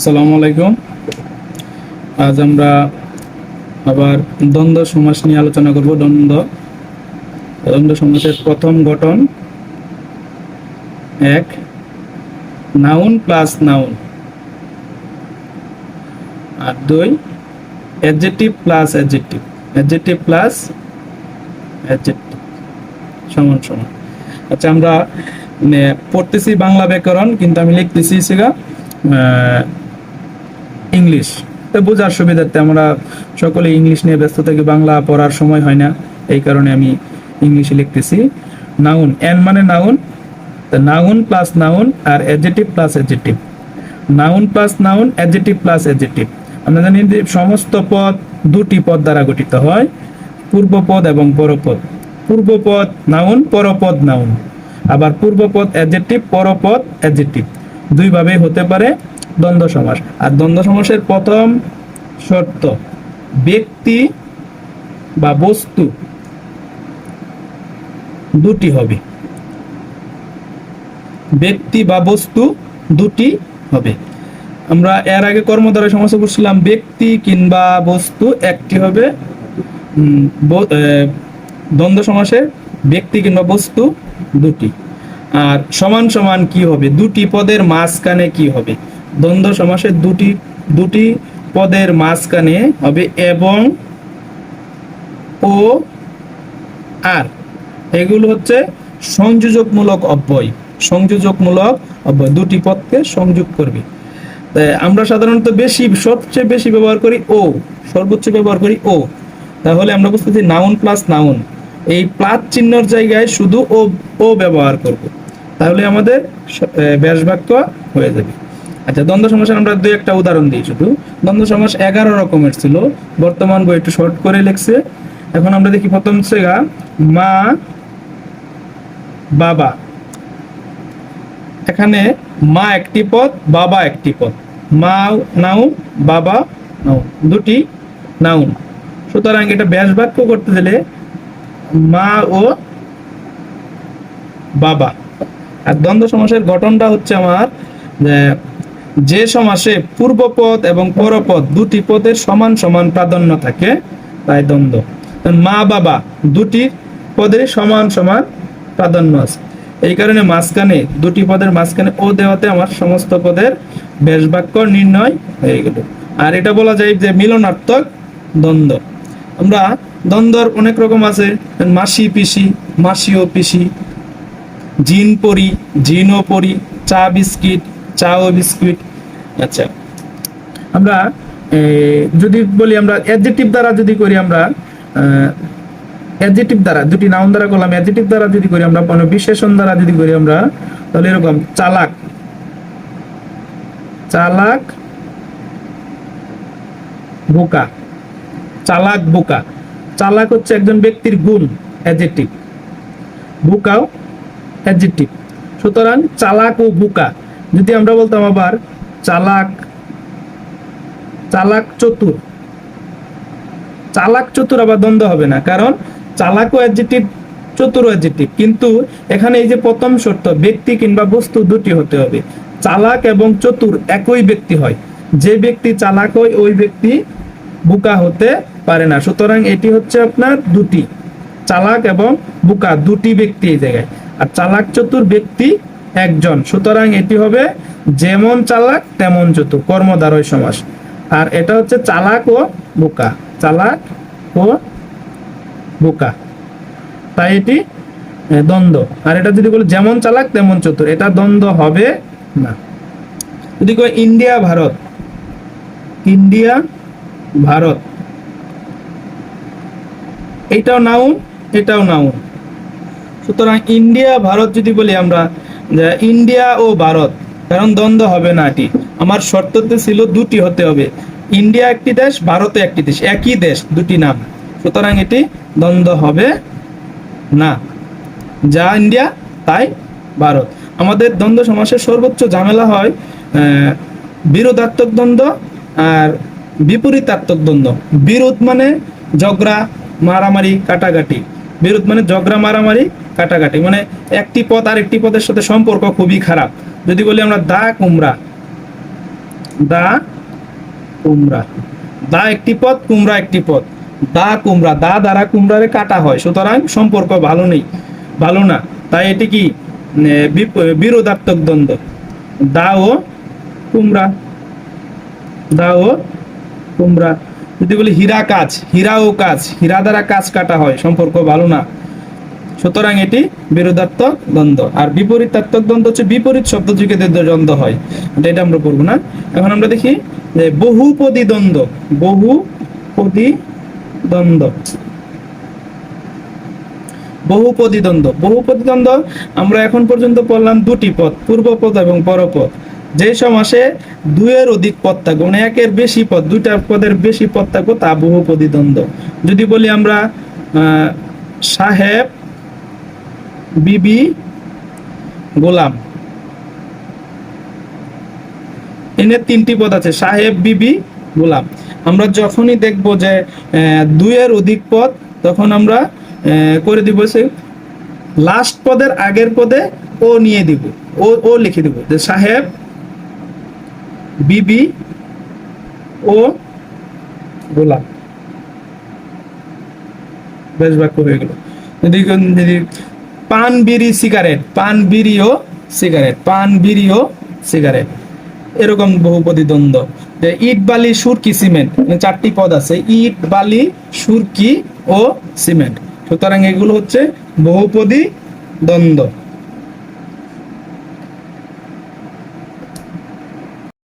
আসসালামু আলাইকুম। আজ আমরা আবার দ্বন্দ্ব সমাস নিয়ে আলোচনা করব। দ্বন্দ্ব দ্বন্দ্ব সমাসের প্রথম গঠন এক নাউন প্লাস নাউন। আর দুই adjective plus adjective. Adjective plus adjective. সমান সমান। আচ্ছা আমরা মানে, পড়তেছি বাংলা ব্যাকরণ কিন্তু আমি লিখতেছি সেগা ইংলিশ। বোঝার সুবিধার্থে আমরা সকলে ইংলিশ নিয়ে ব্যস্ত থাকি, বাংলা পড়ার সময় হয় না, এই কারণে আমি ইংলিশে লিখতেছি। নাউন এন মানে নাউন নাউন প্লাস নাউন আর adjective plus adjective noun plus noun adjective plus adjective আমরা জানি যে সমস্ত পদ দুটি পদ দ্বারা গঠিত হয় পূর্বপদ এবং পরপদ পূর্বপদ নাউন পরপদ নাউন আবার পূর্বপদ অ্যাডজেক্টিভ পরপদ অ্যাডজেক্টিভ দুইভাবে হতে পারে দ্বন্দ্ব সমাস। আর দ্বন্দ্ব সমাসের প্রথম শর্ত, ব্যক্তি বা বস্তু দুটি হবে। ব্যক্তি বা বস্তু দুটি হবে। আমরা এর আগে কর্মদ্বারা সমস্যা করছিলাম ব্যক্তি কিংবা বস্তু একটি হবে। দ্বন্দ্ব সমাসের ব্যক্তি কিংবা বস্তু দুটি। আর সমান সমান কি হবে? দুটি পদের মাঝখানে কি হবে? দ্বন্দ্ব সমাসের দুটি দুটি পদের মাঝখানে হবে এবং ও আর। এগুলো হচ্ছে সংযোজকমূলক অব্যয়। সংযোজকমূলক অব্যয়। দুটি পদকে সংযোগ করবে। আমরা সাধারণত বেশি, সবচেয়ে বেশি ব্যবহার করি ও, সর্বোচ্চ ব্যবহার করি ও। তাহলে আমরা বুঝতেছি নাউন প্লাস নাউন। এই প্লাস চিহ্নর জায়গায় শুধু ও ও ব্যবহার করব। তাহলে আমাদের স- ব্যাস বাক্য হয়ে যাবে। আচ্ছা দ্বন্দ্ব সমাসের আমরা দুই একটা উদাহরণ দিই শুধু। দ্বন্দ্ব সমাস এগারো রকমের ছিল। বর্তমান বই একটু শর্ট করে লিখছে। এখন আমরা দেখি প্রথম সেগা মা, বাবা। এখানে মা একটি পদ, বাবা একটি পদ। মা, নাউন, বাবা, নাউন। দুটি নাউন। সুতরাং এটা ব্যাস বাক্য করতে গেলে মা ও বাবা। আর দ্বন্দ্ব সমাসের গঠনটা হচ্ছে আমার যে সমাসে পূর্বপদ এবং পরপদ দুটি পদের সমান সমান প্রাধান্য থাকে, তাই দ্বন্দ্ব। মা বাবা দুটি পদের সমান সমান প্রাধান্য আছে। এই কারণে মাঝখানে, দুটি পদের মাঝখানে ও দেওয়াতে আমার সমস্ত পদের বেশ বাক্য নির্ণয় হয়ে গেল। আর এটা বলা যায় যে মিলনার্থক দ্বন্দ্ব। আমরা দ্বন্দ্বর অনেক রকম আছে। মাসি পিসি মাসি ও পিসি, জিন পরি জিন ও পরি, চা বিস্কিট চা ও বিস্কিট। আচ্ছা। আমরা যদি বলি আমরা অ্যাডজেক্টিভ দ্বারা যদি করি আমরা অ্যাডজেক্টিভ দ্বারা, দুটি নাউন দ্বারা করলাম অ্যাডজেক্টিভ দ্বারা যদি করি আমরা, কোনো বিশেষণ দ্বারা যদি করি আমরা, তাহলে এরকম, চালাক। চালাক, বোকা। চালাক বোকা। চালাক হচ্ছে একজন ব্যক্তির গুণ অ্যাডজেক্টিভ বোকাও অ্যাডজেক্টিভ সুতরাং চালাক ও বোকা। যদি আমরা বলতাম আবার চালাক চালাক চতুর। চালাক চতুর আবার দ্বন্দ্ব হবে না, কারণ চালাকও অ্যাডজেক্টিভ চতুর অ্যাডজেক্টিভ কিন্তু এখানে এই যে প্রথম শর্ত, ব্যক্তি কিংবা বস্তু দুটি হতে হবে। চালাক এবং চতুর একই ব্যক্তি হয়। যে ব্যক্তি চালাক হয়, ওই ব্যক্তি বুকা হতে পারে না। সুতরাং এটি হচ্ছে আপনার দুটি, চালাক এবং বুকা, দুটি ব্যক্তি এই জায়গায়। আর চালাক চতুর ব্যক্তি একজন। সুতরাং এটি হবে যেমন চালাক, তেমন চতুর কর্মদ্বারয় সমাস। আর এটা হচ্ছে চালাক ও বোকা। চালাক ও বোকা। তাই এটি দ্বন্দ্ব। আর এটা যদি বলি যেমন চালাক, তেমন চতুর। এটা দ্বন্দ্ব হবে না। যদি কয় ইন্ডিয়া, ভারত। ইন্ডিয়া, ভারত। এটাও নাউন এটাও নাউন। সুতরাং ইন্ডিয়া, ভারত যদি বলি আমরা ইন্ডিয়া ও ভারত, কারণ দ্বন্দ্ব হবে না এটি। আমার শর্ততে ছিল দুটি হতে হবে। ইন্ডিয়া একটি দেশ, ভারতে একটি দেশ, একই দেশ, দুটি নাম। সুতরাং এটি দ্বন্দ্ব হবে না। যা ইন্ডিয়া, তাই ভারত। আমাদের দ্বন্দ্ব সমাসের সর্বোচ্চ ঝামেলা হয় বিরোধাত্মক দ্বন্দ্ব আর বিপরীতাত্মক দ্বন্দ্ব। বিরোধ মানে ঝগড়া, মারামারি, কাটাকাটি। বিরোধ মানে ঝগড়া, মারামারি, কাটাকাটি। মানে একটি পথ আর একটি পদের সাথে সম্পর্ক খুবই খারাপ। যদি বলি আমরা দা কুমড়া। দা কুমড়া। দা একটি পথ, কুমড়া একটি পথ। দা কুমড়া, দা দ্বারা কুমড়ারে কাটা হয়। সুতরাং সম্পর্ক ভালো নেই। ভালো না। তাই এটি কি? বিরোধাত্মক দ্বন্দ্ব। দা ও কুমড়া। দা ও কুমড়া। যদি বলি হীরা কাজ হীরা ও কাজ, হীরা দ্বারা কাজ কাটা হয়, সম্পর্ক ভালো না। সুতরাং এটি বিরোধাত্মক দ্বন্দ্ব। আর বিপরীতাত্মক দ্বন্দ্ব হচ্ছে বিপরীত শব্দ যুগে দ্বন্দ্ব হয়। এটা আমরা পড়ব না। এখন আমরা দেখি যে বহুপদী দ্বন্দ্ব বহুপদী দ্বন্দ্ব। বহুপদী দ্বন্দ্ব বহুপদী দ্বন্দ্ব আমরা এখন পর্যন্ত পড়লাম দুটি পদ পূর্বপদ এবং পরপদ যে সমাসে দুইয়ের অধিক পদ থাকবে মানে একের বেশি পদ, দুইটা পদের বেশি থাকবে তা বহুপদী দ্বন্দ্ব যদি বলি আমরা সাহেব, বিবি, গোলাম। এনে তিনটি পদ আছে, সাহেব, বিবি, গোলাম। আমরা যখনই দেখব যে দুইয়ের অধিক পদ, তখন আমরা করে দিব সে লাস্ট পদের আগের পদে ও নিয়ে দিব, ও ও লিখে দিব যে সাহেব বিবি ও গোলাপ বেশ বাক্য হয়ে গেল। যদি যদি পান, বিড়ি, সিগারেট। পান, বিড়ি ও সিগারেট। পান, বিড়ি ও সিগারেট। এরকম বহুপদী দ্বন্দ্ব ইট, বালি, সুরকি, সিমেন্ট। মানে চারটি পদ আছে। ইট, বালি, সুরকি ও সিমেন্ট। সুতরাং এগুলো হচ্ছে বহুপদী দ্বন্দ্ব